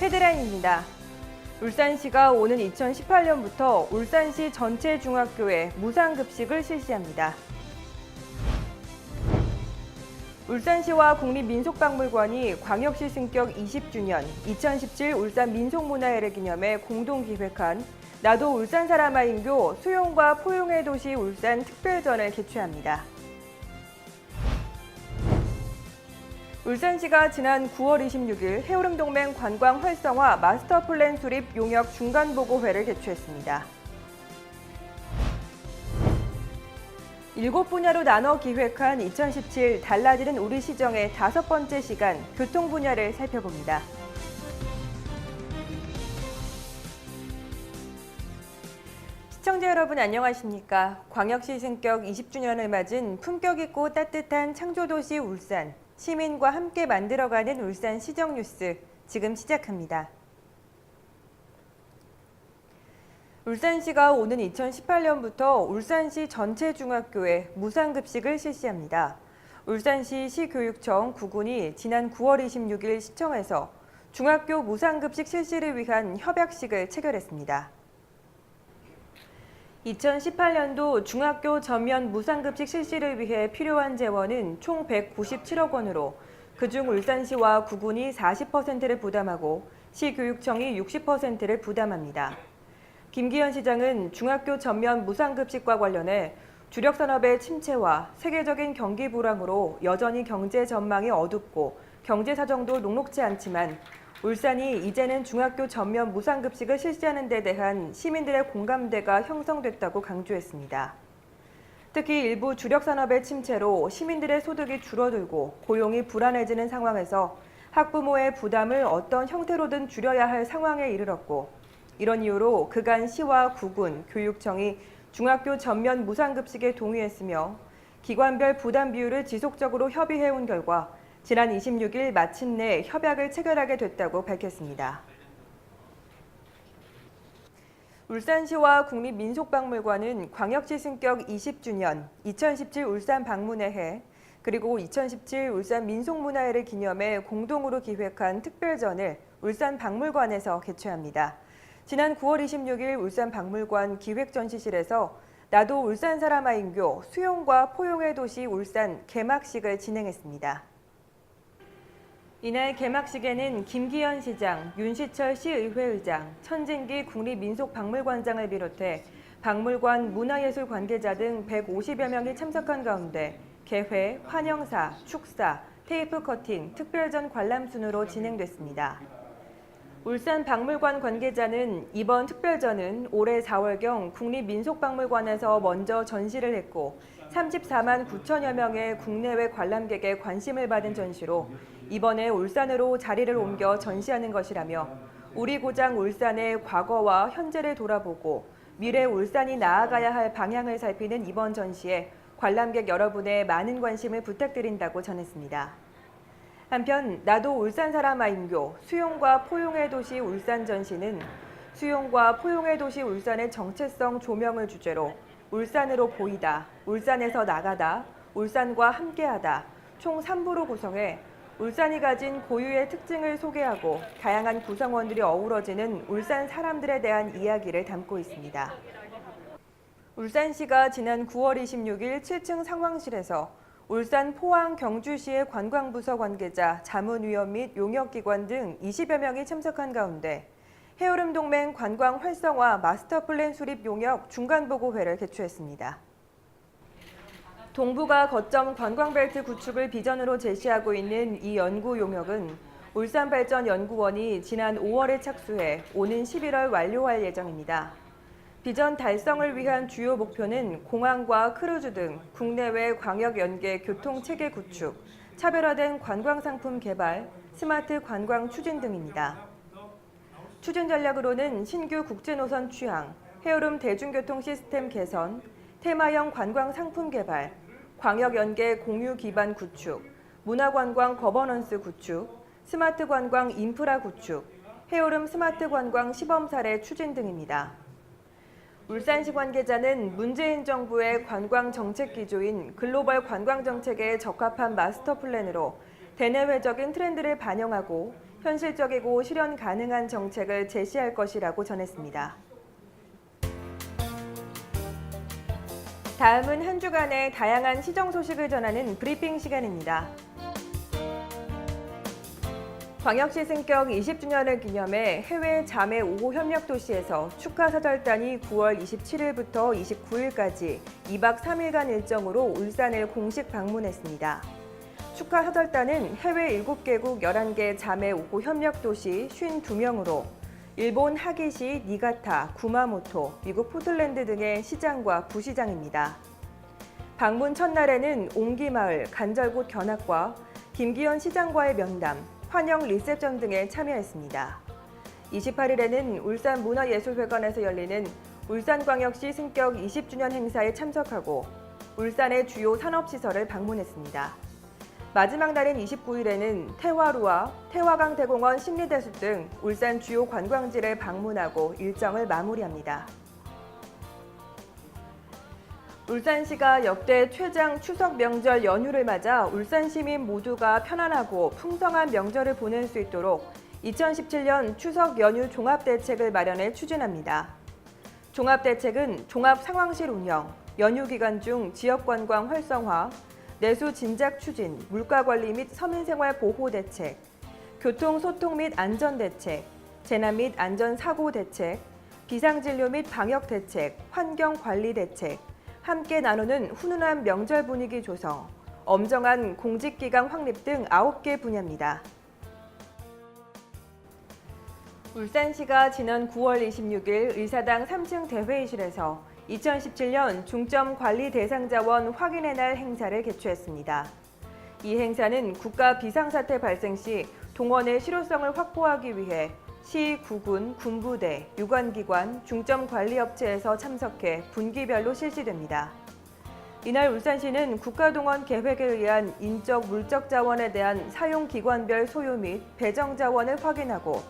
헤드라인입니다. 울산시가 오는 2018년부터 울산시 전체 중학교에 무상급식을 실시합니다. 울산시와 국립민속박물관이 광역시 승격 20주년 2017 울산 민속문화회를 기념해 공동 기획한 나도 울산 사람 아 인교 수용과 포용의 도시 울산 특별전을 개최합니다. 울산시가 지난 9월 26일 해오름동맹 관광 활성화 마스터 플랜 수립 용역 중간 보고회를 개최했습니다. 일곱 분야로 나눠 기획한 2017 달라지는 우리 시정의 다섯 번째 시간 교통 분야를 살펴봅니다. 시청자 여러분 안녕하십니까? 광역시 승격 20주년을 맞은 품격 있고 따뜻한 창조도시 울산 시민과 함께 만들어가는 울산 시정 뉴스 지금 시작합니다. 울산시가 오는 2018년부터 울산시 전체 중학교에 무상급식을 실시합니다. 울산시 시교육청 구군이 지난 9월 26일 시청에서 중학교 무상급식 실시를 위한 협약식을 체결했습니다. 2018년도 중학교 전면 무상급식 실시를 위해 필요한 재원은 총 197억 원으로 그중 울산시와 구군이 40%를 부담하고 시교육청이 60%를 부담합니다. 김기현 시장은 중학교 전면 무상급식과 관련해 주력 산업의 침체와 세계적인 경기 불황으로 여전히 경제 전망이 어둡고 경제 사정도 녹록지 않지만 울산이 이제는 중학교 전면 무상급식을 실시하는 데 대한 시민들의 공감대가 형성됐다고 강조했습니다. 특히 일부 주력 산업의 침체로 시민들의 소득이 줄어들고 고용이 불안해지는 상황에서 학부모의 부담을 어떤 형태로든 줄여야 할 상황에 이르렀고 이런 이유로 그간 시와 구군, 교육청이 중학교 전면 무상급식에 동의했으며 기관별 부담 비율을 지속적으로 협의해온 결과 지난 26일 마침내 협약을 체결하게 됐다고 밝혔습니다. 울산시와 국립민속박물관은 광역시 승격 20주년 2017 울산 방문회 해 그리고 2017 울산 민속문화회를 기념해 공동으로 기획한 특별전을 울산 박물관에서 개최합니다. 지난 9월 26일 울산 박물관 기획전시실에서 나도 울산 사람 아 인교 수용과 포용의 도시 울산 개막식을 진행했습니다. 이날 개막식에는 김기현 시장, 윤시철 시의회의장, 천진기 국립민속박물관장을 비롯해 박물관 문화예술 관계자 등 150여 명이 참석한 가운데 개회, 환영사, 축사, 테이프 커팅, 특별전 관람 순으로 진행됐습니다. 울산 박물관 관계자는 이번 특별전은 올해 4월경 국립민속박물관에서 먼저 전시를 했고 34만 9천여 명의 국내외 관람객의 관심을 받은 전시로 이번에 울산으로 자리를 옮겨 전시하는 것이라며 우리 고장 울산의 과거와 현재를 돌아보고 미래 울산이 나아가야 할 방향을 살피는 이번 전시에 관람객 여러분의 많은 관심을 부탁드린다고 전했습니다. 한편 나도 울산 사람아 인교 수용과 포용의 도시 울산 전시는 수용과 포용의 도시 울산의 정체성 조명을 주제로 울산으로 보이다, 울산에서 나가다, 울산과 함께하다 총 3부로 구성해 울산이 가진 고유의 특징을 소개하고 다양한 구성원들이 어우러지는 울산 사람들에 대한 이야기를 담고 있습니다. 울산시가 지난 9월 26일 7층 상황실에서 울산 포항 경주시의 관광부서 관계자, 자문위원 및 용역기관 등 20여 명이 참석한 가운데 해오름 동맹 관광 활성화 마스터 플랜 수립 용역 중간 보고회를 개최했습니다. 동부가 거점 관광벨트 구축을 비전으로 제시하고 있는 이 연구 용역은 울산발전연구원이 지난 5월에 착수해 오는 11월 완료할 예정입니다. 비전 달성을 위한 주요 목표는 공항과 크루즈 등 국내외 광역 연계 교통 체계 구축, 차별화된 관광 상품 개발, 스마트 관광 추진 등입니다. 추진 전략으로는 신규 국제 노선 취향, 해오름 대중교통 시스템 개선, 테마형 관광 상품 개발, 광역 연계 공유 기반 구축, 문화관광 거버넌스 구축, 스마트 관광 인프라 구축, 해오름 스마트 관광 시범 사례 추진 등입니다. 울산시 관계자는 문재인 정부의 관광 정책 기조인 글로벌 관광 정책에 적합한 마스터 플랜으로 대내외적인 트렌드를 반영하고 현실적이고 실현 가능한 정책을 제시할 것이라고 전했습니다. 다음은 한 주간의 다양한 시정 소식을 전하는 브리핑 시간입니다. 광역시 승격 20주년을 기념해 해외 자매 5호 협력 도시에서 축하 사절단이 9월 27일부터 29일까지 2박 3일간 일정으로 울산을 공식 방문했습니다. 축하 사절단은 해외 7개국 11개 자매 5호 협력 도시 52명으로 일본 하기시 니가타, 구마모토, 미국 포틀랜드 등의 시장과 부시장입니다. 방문 첫날에는 옹기마을, 간절곶 견학과 김기현 시장과의 면담, 환영 리셉션 등에 참여했습니다. 28일에는 울산 문화예술회관에서 열리는 울산광역시 승격 20주년 행사에 참석하고 울산의 주요 산업시설을 방문했습니다. 마지막 날인 29일에는 태화루와 태화강 대공원 심리대숲 등 울산 주요 관광지를 방문하고 일정을 마무리합니다. 울산시가 역대 최장 추석 명절 연휴를 맞아 울산 시민 모두가 편안하고 풍성한 명절을 보낼 수 있도록 2017년 추석 연휴 종합대책을 마련해 추진합니다. 종합대책은 종합 상황실 운영, 연휴 기간 중 지역 관광 활성화, 내수 진작 추진, 물가 관리 및 서민생활 보호 대책, 교통 소통 및 안전 대책, 재난 및 안전 사고 대책, 비상진료 및 방역 대책, 환경 관리 대책, 함께 나누는 훈훈한 명절 분위기 조성, 엄정한 공직기강 확립 등 9개 분야입니다. 울산시가 지난 9월 26일 의사당 3층 대회의실에서 2017년 중점 관리 대상 자원 확인의 날 행사를 개최했습니다. 이 행사는 국가 비상사태 발생 시 동원의 실효성을 확보하기 위해 시, 구군, 군부대, 유관기관, 중점관리업체에서 참석해 분기별로 실시됩니다. 이날 울산시는 국가동원 계획에 의한 인적 물적 자원에 대한 사용 기관별 소요 및 배정 자원을 확인하고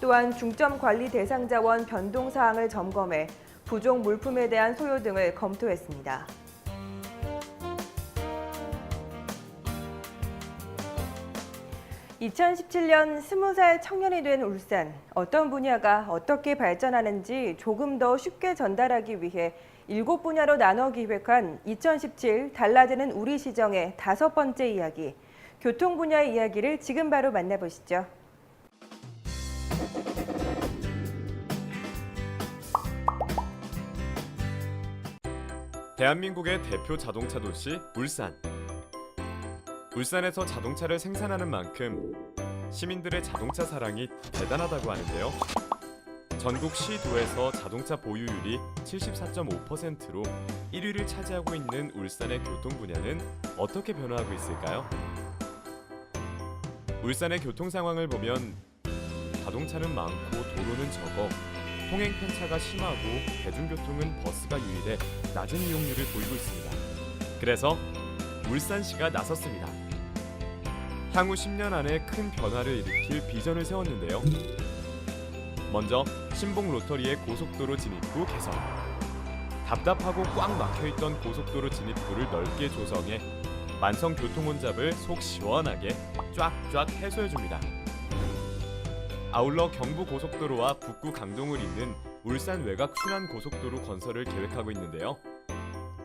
또한 중점 관리 대상 자원 변동 사항을 점검해 부족 물품에 대한 소요 등을 검토했습니다. (2017년) 스무 살 청년이 된 울산 어떤 분야가 어떻게 발전하는지 조금 더 쉽게 전달하기 위해 일곱 분야로 나눠 기획한 2017 달라지는 우리 시정의 다섯 번째 이야기 교통 분야의 이야기를 지금 바로 만나보시죠. 대한민국의 대표 자동차 도시 울산. 울산에서 자동차를 생산하는 만큼 시민들의 자동차 사랑이 대단하다고 하는데요. 전국 시도에서 자동차 보유율이 74.5%로 1위를 차지하고 있는 울산의 교통 분야는 어떻게 변화하고 있을까요? 울산의 교통 상황을 보면 자동차는 많고 도로는 적어 통행 편차가 심하고 대중교통은 버스가 유일해 낮은 이용률을 보이고 있습니다. 그래서 울산시가 나섰습니다. 향후 10년 안에 큰 변화를 일으킬 비전을 세웠는데요. 먼저 신봉 로터리의 고속도로 진입구 개선. 답답하고 꽉 막혀있던 고속도로 진입구를 넓게 조성해 만성 교통 혼잡을 속 시원하게 쫙쫙 해소해줍니다. 아울러 경부 고속도로와 북구 강동을 잇는 울산 외곽 순환 고속도로 건설을 계획하고 있는데요.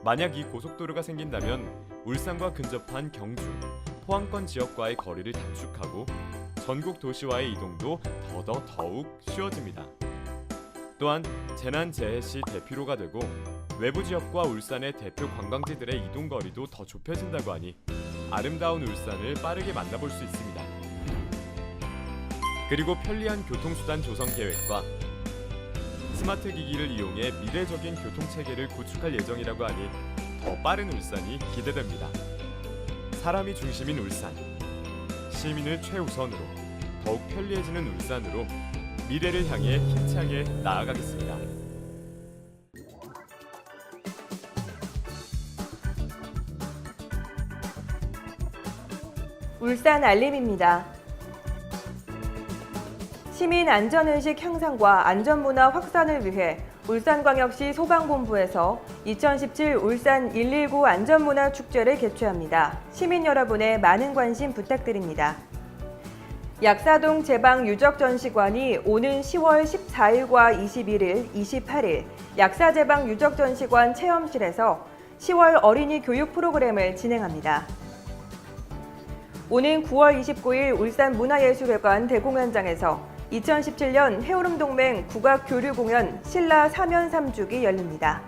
만약 이 고속도로가 생긴다면 울산과 근접한 경주, 포항권 지역과의 거리를 단축하고 전국 도시와의 이동도 더더 더욱 쉬워집니다. 또한 재난 재해 시 대피로가 되고 외부 지역과 울산의 대표 관광지들의 이동 거리도 더 좁혀진다고 하니 아름다운 울산을 빠르게 만나볼 수 있습니다. 그리고 편리한 교통수단 조성 계획과 스마트 기기를 이용해 미래적인 교통 체계를 구축할 예정이라고 하니 더 빠른 울산이 기대됩니다. 사람이 중심인 울산, 시민을 최우선으로 더욱 편리해지는 울산으로 미래를 향해 힘차게 나아가겠습니다. 울산 알림입니다. 시민 안전의식 향상과 안전문화 확산을 위해 울산광역시 소방본부에서 2017 울산 119 안전문화 축제를 개최합니다. 시민 여러분의 많은 관심 부탁드립니다. 약사동 제방 유적 전시관이 오는 10월 14일과 21일, 28일 약사 제방 유적 전시관 체험실에서 10월 어린이 교육 프로그램을 진행합니다. 오는 9월 29일 울산 문화예술회관 대공연장에서 2017년 해오름 동맹 국악 교류 공연 신라 사면 삼죽이 열립니다.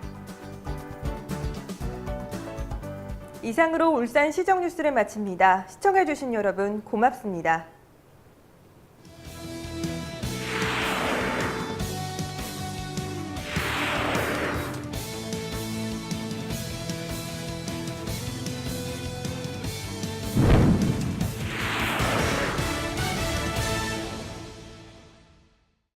이상으로 울산 시정 뉴스를 마칩니다. 시청해주신 여러분 고맙습니다.